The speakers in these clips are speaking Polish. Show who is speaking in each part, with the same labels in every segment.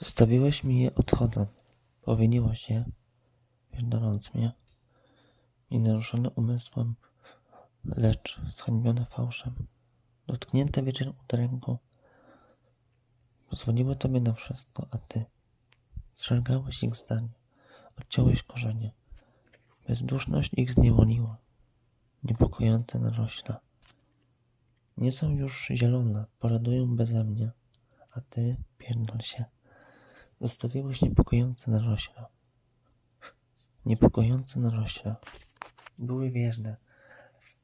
Speaker 1: Zostawiłeś mi je odchodem. Powiniłaś je, pierdoląc mnie. Nienaruszone umysłem, lecz zhańbione fałszem. Dotknięte wieczorem od ręką. Pozwoliły tobie na wszystko, a ty zszargałeś ich zdanie. Odciąłeś korzenie. Bezduszność ich zniewoliła. Niepokojące narośla. Nie są już zielone, poradują beze mnie, a ty pierdol się. Zostawiłeś niepokojące narośla. Niepokojące narośla. Były wierne.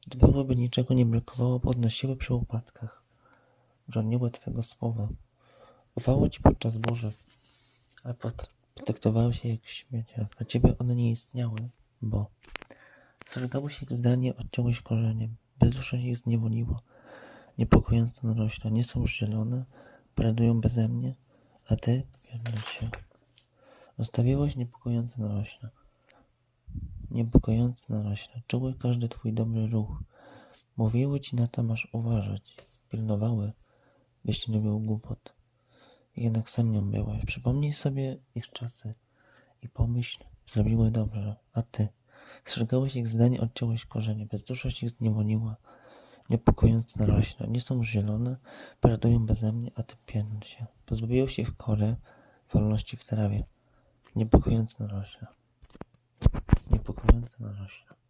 Speaker 1: Dbałyby niczego nie brakowało, podnosiły przy upadkach. Broniły Twego słowa. Ufało Ci podczas burzy, ale pot- potraktowały się jak śmiecia. Dla Ciebie one nie istniały, bo zżegałeś ich zdanie, odciąłeś korzeniem. Bezduszość ich zniewoliła. Niepokojące narośla. Nie są już zielone, paradują beze mnie, a Ty pierdol się. Zostawiłeś niepokojące narośla. Niepokojące narośla. Czuły każdy Twój dobry ruch. Mówiły Ci na to masz uważać. Pilnowały, byś nie robił głupot. Jednak sam nią byłeś. Przypomnij sobie ich czasy i pomyśl, zrobiły dobrze, a Ty zżegałeś ich zdanie, odciąłeś korzenie. Bezduszość ich zniewoliła. Niepokojące narośla. Nie są już zielone, paradują beze mnie, a Ty pierdol się. Pozbawiłeś ich kory, wolności w trawie. Niepokojące narośla. Niepokojące narośla.